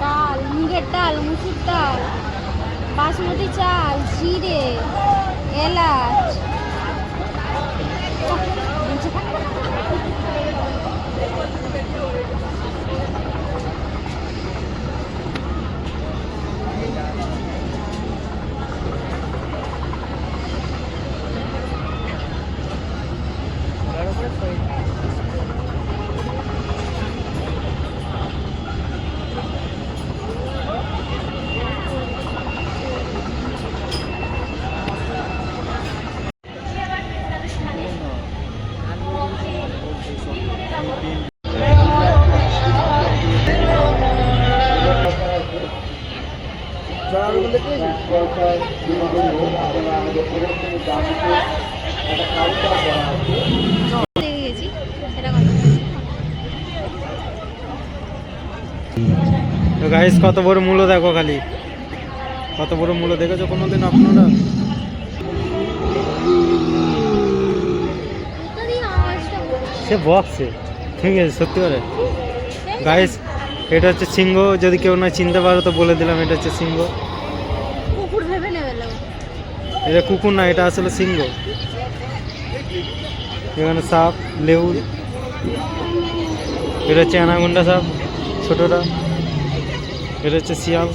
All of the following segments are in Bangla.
ডাল মুগের ডাল মুসুর ডাল বাসমতি চাল জিরে এলাচ। গাইস কত বড় মূল্য দেখো খালি। কত বড় মূল্য দেখেছ কোনোদিন আপনারা? সে বক্সে ঠিক আছে সত্যি করে গাইস এটা হচ্ছে সিংহ যদি কেউ না চিনতে পারো তো বলে দিলাম এটা হচ্ছে সিংহ। এটা কুকুর না এটা আসলে সিংহ। এখানে সাপ লেউল এটা হচ্ছে অ্যানাগন্ডা সাপ ছোটটা। এটা হচ্ছে শিয়াল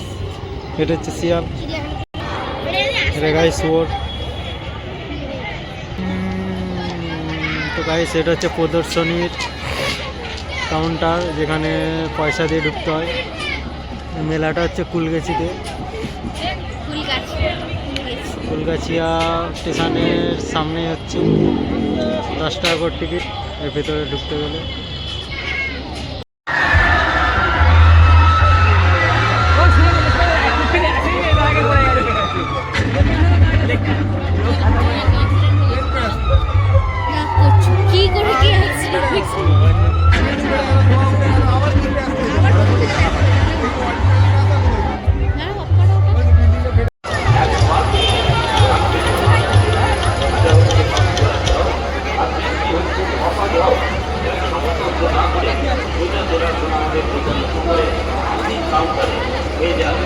এটা হচ্ছে শিয়াল। এটা গাই শুয়োর। তো গাইস এটা হচ্ছে প্রদর্শনীর কাউন্টার যেখানে পয়সা দিয়ে ঢুকতে হয়। মেলাটা হচ্ছে কুলগেছিতে। ফুলগাছিয়া স্টেশনের সামনে হচ্ছে দশ টাকা করে টিকিট, এর ভেতরে ঢুকতে গেলে। 可以的。